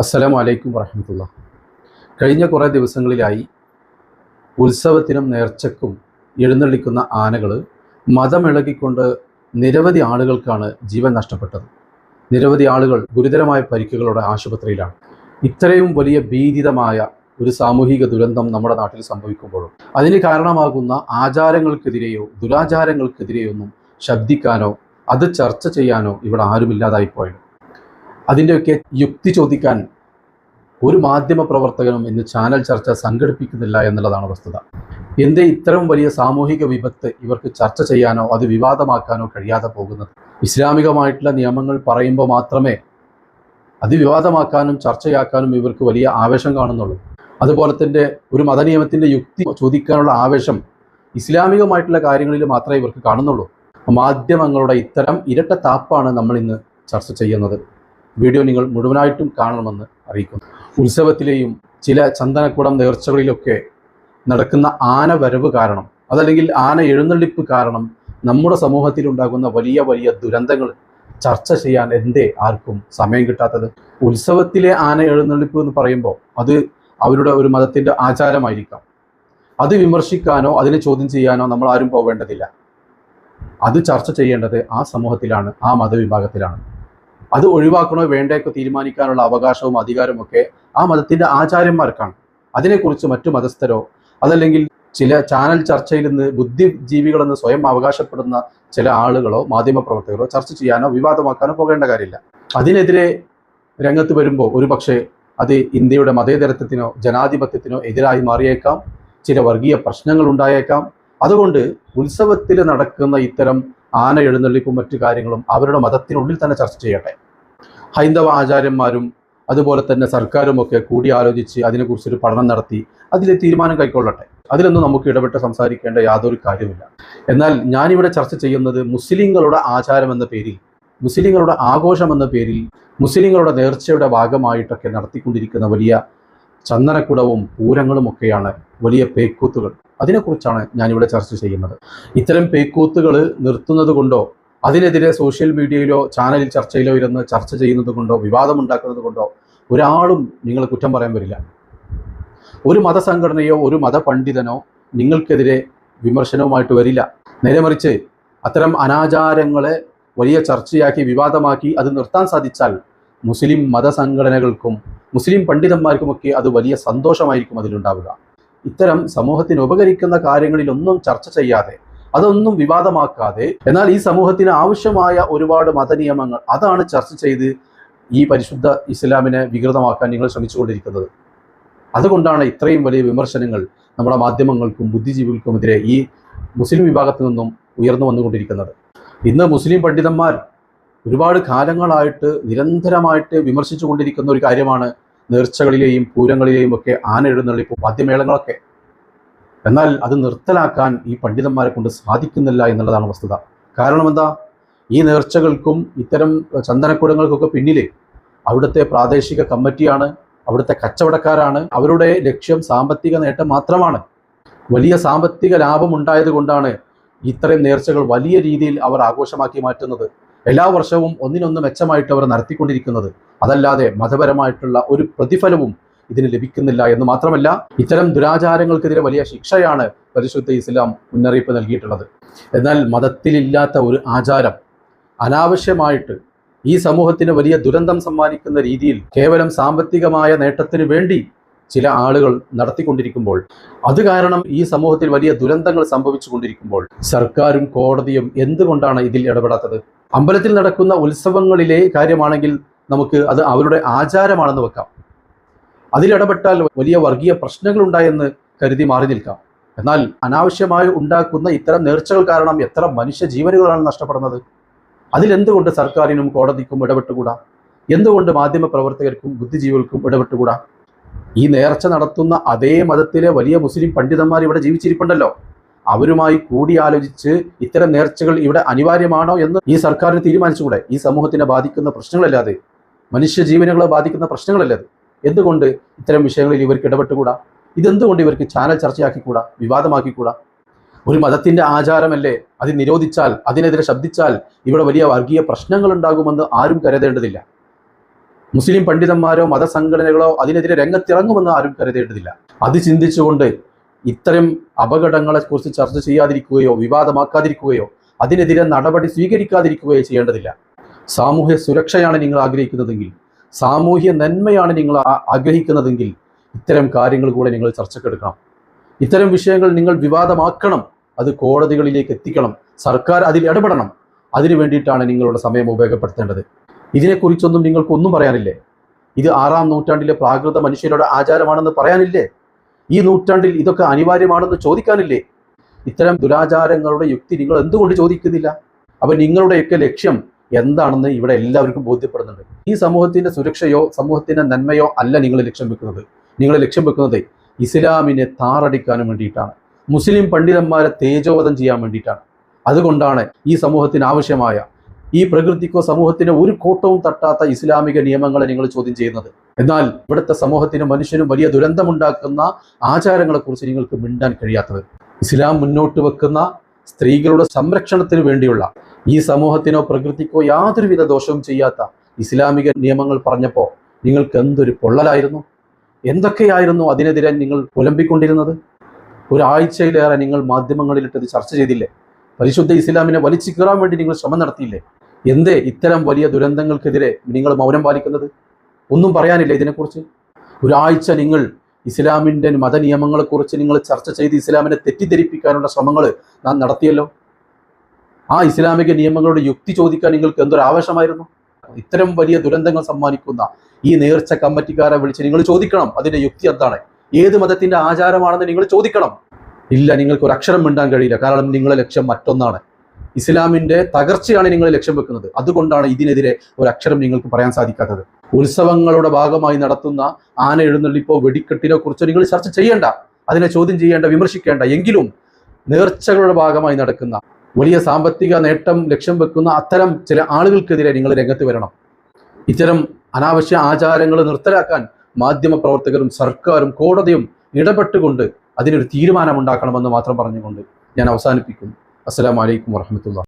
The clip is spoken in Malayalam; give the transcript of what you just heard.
അസ്സലാമു വലൈക്കും വറഹമത്തുള്ള. കഴിഞ്ഞ കുറേ ദിവസങ്ങളിലായി ഉത്സവത്തിനും നേർച്ചക്കും എഴുന്നള്ളിക്കുന്ന ആനകൾ മതമിളകിക്കൊണ്ട് നിരവധി ആളുകൾക്കാണ് ജീവൻ നഷ്ടപ്പെട്ടത്. നിരവധി ആളുകൾ ഗുരുതരമായ പരിക്കുകളോടെ ആശുപത്രിയിലാണ്. ഇത്രയും വലിയ ഭീതിതമായ ഒരു സാമൂഹിക ദുരന്തം നമ്മുടെ നാട്ടിൽ സംഭവിക്കുമ്പോഴും അതിന് കാരണമാകുന്ന ആചാരങ്ങൾക്കെതിരെയോ ദുരാചാരങ്ങൾക്കെതിരെയോ ഒന്നും ശബ്ദിക്കാനോ അത് ചർച്ച ചെയ്യാനോ ഇവിടെ ആരുമില്ലാതായിപ്പോയത്. അതിന്റെയൊക്കെ യുക്തി ചോദിക്കാൻ ഒരു മാധ്യമ പ്രവർത്തകനും ഇന്ന് ചാനൽ ചർച്ച സംഘടിപ്പിക്കുന്നില്ല എന്നുള്ളതാണ് വസ്തുത. എന്തേ ഇത്തരം വലിയ സാമൂഹിക വിപത്ത് ഇവർക്ക് ചർച്ച ചെയ്യാനോ അത് വിവാദമാക്കാനോ കഴിയാതെ പോകുന്നത്? ഇസ്ലാമികമായിട്ടുള്ള നിയമങ്ങൾ പറയുമ്പോൾ മാത്രമേ അത് വിവാദമാക്കാനും ചർച്ചയാക്കാനും ഇവർക്ക് വലിയ ആവേശം കാണുന്നുള്ളൂ. അതുപോലെ തന്നെ ഒരു മതനിയമത്തിന്റെ യുക്തി ചോദിക്കാനുള്ള ആവേശം ഇസ്ലാമികമായിട്ടുള്ള കാര്യങ്ങളിൽ മാത്രമേ ഇവർക്ക് കാണുന്നുള്ളൂ. മാധ്യമങ്ങളുടെ ഇത്തരം ഇരട്ട താപ്പാണ് നമ്മൾ ഇന്ന് ചർച്ച ചെയ്യുന്നത്. വീഡിയോ നിങ്ങൾ മുഴുവനായിട്ടും കാണണമെന്ന് അറിയിക്കുന്നു. ഉത്സവത്തിലെയും ചില ചന്ദനക്കുടം നേർച്ചകളിലൊക്കെ നടക്കുന്ന ആന വരവ് കാരണം അതല്ലെങ്കിൽ ആന എഴുന്നള്ളിപ്പ് കാരണം നമ്മുടെ സമൂഹത്തിൽ ഉണ്ടാകുന്ന വലിയ വലിയ ദുരന്തങ്ങൾ ചർച്ച ചെയ്യാൻ എന്തേ ആർക്കും സമയം കിട്ടാത്തത്. ഉത്സവത്തിലെ ആന എഴുന്നള്ളിപ്പ് എന്ന് പറയുമ്പോൾ അത് അവരുടെ ഒരു മതത്തിന്റെ ആചാരമായിരിക്കാം. അത് വിമർശിക്കാനോ അതിനെ ചോദ്യം ചെയ്യാനോ നമ്മൾ ആരും പോവേണ്ടതില്ല. അത് ചർച്ച ചെയ്യേണ്ടത് ആ സമൂഹത്തിലാണ് ആ മതവിഭാഗത്തിലാണ്. അത് ഒഴിവാക്കണോ വേണ്ടയൊക്കെ തീരുമാനിക്കാനുള്ള അവകാശവും അധികാരവും ഒക്കെ ആ മതത്തിന്റെ ആചാര്യന്മാർക്കാണ്. അതിനെക്കുറിച്ച് മറ്റു മതസ്ഥരോ അതല്ലെങ്കിൽ ചില ചാനൽ ചർച്ചയിൽ നിന്ന് ബുദ്ധിജീവികളെന്ന് സ്വയം അവകാശപ്പെടുന്ന ചില ആളുകളോ മാധ്യമപ്രവർത്തകരോ ചർച്ച ചെയ്യാനോ വിവാദമാക്കാനോ പോകേണ്ട കാര്യമില്ല. അതിനെതിരെ രംഗത്ത് വരുമ്പോൾ ഒരു പക്ഷേ അത് ഇന്ത്യയുടെ മതേതരത്വത്തിനോ ജനാധിപത്യത്തിനോ എതിരായി മാറിയേക്കാം. ചില വർഗീയ പ്രശ്നങ്ങൾ ഉണ്ടായേക്കാം. അതുകൊണ്ട് ഉത്സവത്തിൽ നടക്കുന്ന ഇത്തരം ആന എഴുന്നള്ളിപ്പും മറ്റു കാര്യങ്ങളും അവരുടെ മതത്തിനുള്ളിൽ തന്നെ ചർച്ച ചെയ്യട്ടെ. ഹൈന്ദവ ആചാര്യന്മാരും അതുപോലെ തന്നെ സർക്കാരും ഒക്കെ കൂടി കൂടിയാലോചിച്ച് അതിനെക്കുറിച്ചൊരു പഠനം നടത്തി അതിൽ തീരുമാനം കൈക്കൊള്ളട്ടെ. അതിലൊന്നും നമുക്ക് ഇടപെട്ട് സംസാരിക്കേണ്ട യാതൊരു കാര്യമില്ല എന്നാൽ ഞാനിവിടെ ചർച്ച ചെയ്യുന്നത് മുസ്ലിങ്ങളുടെ ആചാരം എന്ന പേരിൽ മുസ്ലിങ്ങളുടെ ആഘോഷം എന്ന പേരിൽ മുസ്ലിങ്ങളുടെ നേർച്ചയുടെ ഭാഗമായിട്ടൊക്കെ നടത്തിക്കൊണ്ടിരിക്കുന്ന വലിയ ചന്ദനക്കുടവും പൂരങ്ങളും ഒക്കെയാണ് വലിയ പേക്കൂത്തുകൾ. അതിനെക്കുറിച്ചാണ് ഞാനിവിടെ ചർച്ച ചെയ്യുന്നത്. ഇത്തരം പേക്കൂത്തുകൾ നിർത്തുന്നത് കൊണ്ടോ അതിനെതിരെ സോഷ്യൽ മീഡിയയിലോ ചാനലിൽ ചർച്ചയിലോ ഇരുന്ന് ചർച്ച ചെയ്യുന്നത് കൊണ്ടോ വിവാദമുണ്ടാക്കുന്നത് കൊണ്ടോ ഒരാളും നിങ്ങൾ കുറ്റം പറയാൻ വരില്ല. ഒരു മതസംഘടനയോ ഒരു മതപണ്ഡിതനോ നിങ്ങൾക്കെതിരെ വിമർശനവുമായിട്ട് വരില്ല. നേരെ മറിച്ച് അത്തരം അനാചാരങ്ങളെ വലിയ ചർച്ചയാക്കി വിവാദമാക്കി അത് നിർത്താൻ സാധിച്ചാൽ മുസ്ലിം മതസംഘടനകൾക്കും മുസ്ലിം പണ്ഡിതന്മാർക്കുമൊക്കെ അത് വലിയ സന്തോഷമായിരിക്കും അതിലുണ്ടാവുക. ഇത്തരം സമൂഹത്തിന് ഉപകരിക്കുന്ന കാര്യങ്ങളിലൊന്നും ചർച്ച ചെയ്യാതെ അതൊന്നും വിവാദമാക്കാതെ എന്നാൽ ഈ സമൂഹത്തിന് ആവശ്യമായ ഒരുപാട് മതനിയമങ്ങൾ അതാണ് ചർച്ച ചെയ്ത് ഈ പരിശുദ്ധ ഇസ്ലാമിനെ വികൃതമാക്കാൻ നിങ്ങൾ ശ്രമിച്ചുകൊണ്ടിരിക്കുന്നത്. അതുകൊണ്ടാണ് ഇത്രയും വലിയ വിമർശനങ്ങൾ നമ്മുടെ മാധ്യമങ്ങൾക്കും ബുദ്ധിജീവികൾക്കുമെതിരെ ഈ മുസ്ലിം വിഭാഗത്തിൽ നിന്നും ഉയർന്നു വന്നുകൊണ്ടിരിക്കുന്നത്. ഇന്ന് മുസ്ലിം പണ്ഡിതന്മാർ ഒരുപാട് കാലങ്ങളായിട്ട് നിരന്തരമായിട്ട് വിമർശിച്ചു കൊണ്ടിരിക്കുന്ന ഒരു കാര്യമാണ് നേർച്ചകളിലെയും പൂരങ്ങളിലെയും ഒക്കെ ആന എഴുന്നള്ളിപ്പ് വാദ്യമേളങ്ങളൊക്കെ. എന്നാൽ അത് നിർത്തലാക്കാൻ ഈ പണ്ഡിതന്മാരെ കൊണ്ട് സാധിക്കുന്നില്ല എന്നുള്ളതാണ് വസ്തുത. കാരണം എന്താ? ഈ നേർച്ചകൾക്കും ഇത്തരം ചന്ദനക്കുടങ്ങൾക്കൊക്കെ പിന്നിലെ അവിടുത്തെ പ്രാദേശിക കമ്മിറ്റിയാണ് അവിടുത്തെ കച്ചവടക്കാരാണ് അവരുടെ ലക്ഷ്യം സാമ്പത്തിക നേട്ടം മാത്രമാണ്. വലിയ സാമ്പത്തിക ലാഭം ഉണ്ടായത് കൊണ്ടാണ് ഇത്തരം നേർച്ചകൾ വലിയ രീതിയിൽ അവർ ആഘോഷമാക്കി മാറ്റുന്നത്. എല്ലാ വർഷവും ഒന്നിനൊന്ന് മെച്ചമായിട്ട് അവർ നടത്തിക്കൊണ്ടിരിക്കുന്നത്. അതല്ലാതെ മതപരമായിട്ടുള്ള ഒരു പ്രതിഫലവും ഇതിന് ലഭിക്കുന്നില്ല എന്ന് മാത്രമല്ല ഇത്തരം ദുരാചാരങ്ങൾക്കെതിരെ വലിയ ശിക്ഷയാണ് പരിശുദ്ധ ഇസ്ലാം മുന്നറിയിപ്പ് നൽകിയിട്ടുള്ളത്. എന്നാൽ മതത്തിലില്ലാത്ത ഒരു ആചാരം അനാവശ്യമായിട്ട് ഈ സമൂഹത്തിന് വലിയ ദുരന്തം സമ്മാനിക്കുന്ന രീതിയിൽ കേവലം സാമ്പത്തികമായ നേട്ടത്തിന് വേണ്ടി ചില ആളുകൾ നടത്തിക്കൊണ്ടിരിക്കുമ്പോൾ അത് കാരണം ഈ സമൂഹത്തിൽ വലിയ ദുരന്തങ്ങൾ സംഭവിച്ചു കൊണ്ടിരിക്കുമ്പോൾ സർക്കാരും കോടതിയും എന്തുകൊണ്ടാണ് ഇതിൽ ഇടപെടാത്തത്? അമ്പലത്തിൽ നടക്കുന്ന ഉത്സവങ്ങളിലെ കാര്യമാണെങ്കിൽ നമുക്ക് അത് അവരുടെ ആചാരമാണെന്ന് വെക്കാം. അതിലിടപെട്ടാൽ വലിയ വർഗീയ പ്രശ്നങ്ങൾ ഉണ്ടായെന്ന് കരുതി മാറി നിൽക്കാം. എന്നാൽ അനാവശ്യമായി ഉണ്ടാക്കുന്ന ഇത്തരം നേർച്ചകൾ കാരണം എത്ര മനുഷ്യ ജീവനുകളാണ് നഷ്ടപ്പെടുന്നത്? അതിലെന്തുകൊണ്ട് സർക്കാരിനും കോടതിക്കും ഇടപെട്ടുകൂടാ? എന്തുകൊണ്ട് മാധ്യമ പ്രവർത്തകർക്കും ബുദ്ധിജീവികൾക്കും ഇടപെട്ടുകൂടാ? ഈ നേർച്ച നടത്തുന്ന അതേ മതത്തിലെ വലിയ മുസ്ലിം പണ്ഡിതന്മാർ ഇവിടെ ജീവിച്ചിരിപ്പുണ്ടല്ലോ. അവരുമായി കൂടിയാലോചിച്ച് ഇത്തരം നേർച്ചകൾ ഇവിടെ അനിവാര്യമാണോ എന്ന് ഈ സർക്കാരിന് തീരുമാനിച്ചുകൂടെ? ഈ സമൂഹത്തിനെ ബാധിക്കുന്ന പ്രശ്നങ്ങളല്ലാതെ മനുഷ്യ ജീവനുകളെ ബാധിക്കുന്ന പ്രശ്നങ്ങളല്ലാതെ എന്തുകൊണ്ട് ഇത്തരം വിഷയങ്ങളിൽ ഇവർക്ക് ഇടപെട്ടുകൂടാ? ഇതെന്തുകൊണ്ട് ഇവർക്ക് ചാനൽ ചർച്ചയാക്കിക്കൂടാ? വിവാദമാക്കിക്കൂടാ? ഒരു മതത്തിന്റെ ആചാരമല്ലേ? അത് നിരോധിച്ചാൽ അതിനെതിരെ ശബ്ദിച്ചാൽ ഇവിടെ വലിയ വർഗീയ പ്രശ്നങ്ങൾ ഉണ്ടാകുമെന്ന് ആരും കരുതേണ്ടതില്ല. മുസ്ലിം പണ്ഡിതന്മാരോ മതസംഘടനകളോ അതിനെതിരെ രംഗത്തിറങ്ങുമെന്ന് ആരും കരുതേണ്ടതില്ല. അത് ചിന്തിച്ചുകൊണ്ട് ഇത്തരം അപകടങ്ങളെക്കുറിച്ച് ചർച്ച ചെയ്യാതിരിക്കുകയോ വിവാദമാക്കാതിരിക്കുകയോ അതിനെതിരെ നടപടി സ്വീകരിക്കാതിരിക്കുകയോ ചെയ്യേണ്ടതില്ല. സാമൂഹ്യ സുരക്ഷയാണ് നിങ്ങൾ ആഗ്രഹിക്കുന്നതെങ്കിൽ സാമൂഹ്യ നന്മയാണ് നിങ്ങൾ ആഗ്രഹിക്കുന്നതെങ്കിൽ ഇത്തരം കാര്യങ്ങൾ കൂടെ നിങ്ങൾ ചർച്ചക്കെടുക്കണം ഇത്തരം വിഷയങ്ങൾ നിങ്ങൾ വിവാദമാക്കണം. അത് കോടതികളിലേക്ക് എത്തിക്കണം. സർക്കാർ അതിൽ ഇടപെടണം. അതിനു വേണ്ടിയിട്ടാണ് നിങ്ങളുടെ സമയം ഉപയോഗപ്പെടുത്തേണ്ടത്. ഇതിനെക്കുറിച്ചൊന്നും നിങ്ങൾക്കൊന്നും പറയാനില്ലേ? ഇത് ആറാം നൂറ്റാണ്ടിലെ പ്രാകൃത മനുഷ്യരുടെ ആചാരമാണെന്ന് പറയാനില്ലേ? ഈ നൂറ്റാണ്ടിൽ ഇതൊക്കെ അനിവാര്യമാണെന്ന് ചോദിക്കാനില്ലേ? ഇത്തരം ദുരാചാരങ്ങളുടെ യുക്തി നിങ്ങൾ എന്തുകൊണ്ട് ചോദിക്കുന്നില്ല? അപ്പൊ നിങ്ങളുടെയൊക്കെ ലക്ഷ്യം എന്താണെന്ന് ഇവിടെ എല്ലാവർക്കും ബോധ്യപ്പെടുന്നുണ്ട്. ഈ സമൂഹത്തിന്റെ സുരക്ഷയോ സമൂഹത്തിന്റെ നന്മയോ അല്ല നിങ്ങൾ ലക്ഷ്യം വെക്കുന്നത്. നിങ്ങൾ ലക്ഷ്യം വെക്കുന്നത് ഇസ്ലാമിനെ താറടിക്കാനും വേണ്ടിയിട്ടാണ്. മുസ്ലിം പണ്ഡിതന്മാരെ തേജോവധം ചെയ്യാൻ വേണ്ടിയിട്ടാണ്. അതുകൊണ്ടാണ് ഈ സമൂഹത്തിന് ആവശ്യമായ ഈ പ്രകൃതിക്കോ സമൂഹത്തിന് ഒരു കൂട്ടവും തട്ടാത്ത ഇസ്ലാമിക നിയമങ്ങളെ നിങ്ങൾ ചോദ്യം ചെയ്യുന്നത്. എന്നാൽ ഇവിടുത്തെ സമൂഹത്തിനും മനുഷ്യനും വലിയ ദുരന്തമുണ്ടാക്കുന്ന ആചാരങ്ങളെക്കുറിച്ച് നിങ്ങൾക്ക് മിണ്ടാൻ കഴിയാത്തത്. ഇസ്ലാം മുന്നോട്ട് വെക്കുന്ന സ്ത്രീകളുടെ സംരക്ഷണത്തിന് വേണ്ടിയുള്ള ഈ സമൂഹത്തിനോ പ്രകൃതിക്കോ യാതൊരുവിധ ദോഷവും ചെയ്യാത്ത ഇസ്ലാമിക നിയമങ്ങൾ പറഞ്ഞപ്പോൾ നിങ്ങൾക്ക് എന്തൊരു പൊള്ളലായിരുന്നു? എന്തൊക്കെയായിരുന്നു അതിനെതിരെ നിങ്ങൾ പുലമ്പിക്കൊണ്ടിരുന്നത് ഒരാഴ്ചയിലേറെ നിങ്ങൾ മാധ്യമങ്ങളിലിട്ടത് ചർച്ച ചെയ്തില്ലേ? പരിശുദ്ധ ഇസ്ലാമിനെ വലിച്ചു കീറാൻ വേണ്ടി നിങ്ങൾ ശ്രമം നടത്തിയില്ലേ? എന്തേ ഇത്തരം വലിയ ദുരന്തങ്ങൾക്കെതിരെ നിങ്ങൾ മൗനം പാലിക്കുന്നത്? ഒന്നും പറയാനില്ല ഇതിനെക്കുറിച്ച്? ഒരാഴ്ച നിങ്ങൾ ഇസ്ലാമിന്റെ മതനിയമങ്ങളെക്കുറിച്ച് നിങ്ങൾ ചർച്ച ചെയ്ത് ഇസ്ലാമിനെ തെറ്റിദ്ധരിപ്പിക്കാനുള്ള ശ്രമങ്ങൾ നാം നടത്തിയല്ലോ? ആ ഇസ്ലാമിക നിയമങ്ങളുടെ യുക്തി ചോദിക്കാൻ നിങ്ങൾക്ക് എന്തൊരു ആവശ്യമായിരുന്നു ഇത്തരം വലിയ ദുരന്തങ്ങൾ സമ്മാനിക്കുന്ന ഈ നേർച്ച കമ്മിറ്റിക്കാരെ വിളിച്ച് നിങ്ങൾ ചോദിക്കണം അതിന്റെ യുക്തി എന്താണ്? ഏത് മതത്തിന്റെ ആചാരമാണെന്ന് നിങ്ങൾ ചോദിക്കണം. ഇല്ല നിങ്ങൾക്ക് ഒരു അക്ഷരം മിണ്ടാൻ കഴിയില്ല. കാരണം നിങ്ങളുടെ ലക്ഷ്യം മറ്റൊന്നാണ്. ഇസ്ലാമിന്റെ തകർച്ചയാണ് നിങ്ങൾ ലക്ഷ്യം വെക്കുന്നത്. അതുകൊണ്ടാണ് ഇതിനെതിരെ ഒരു അക്ഷരം നിങ്ങൾക്ക് പറയാൻ സാധിക്കാത്തത്. ഉത്സവങ്ങളുടെ ഭാഗമായി നടത്തുന്ന ആന എഴുന്നള്ളിപ്പോ വെടിക്കെട്ടിനെ കുറിച്ച് നിങ്ങൾ ചർച്ച ചെയ്യേണ്ട അതിനെ ചോദ്യം ചെയ്യേണ്ട വിമർശിക്കേണ്ട. എങ്കിലും നേർച്ചകളുടെ ഭാഗമായി നടക്കുന്ന വലിയ സാമ്പത്തിക നേട്ടം ലക്ഷ്യം വെക്കുന്ന അത്തരം ചില ആളുകൾക്കെതിരെ നിങ്ങൾ രംഗത്ത് വരണം. ഇത്തരം അനാവശ്യ ആചാരങ്ങൾ നിർത്തലാക്കാൻ മാധ്യമ പ്രവർത്തകരും സർക്കാരും കോടതിയും ഇടപെട്ടുകൊണ്ട് അതിനൊരു തീരുമാനമുണ്ടാക്കണമെന്ന് മാത്രം പറഞ്ഞുകൊണ്ട് ഞാൻ അവസാനിപ്പിക്കുന്നു. വലൈക്കും വറഹമത്തുള്ള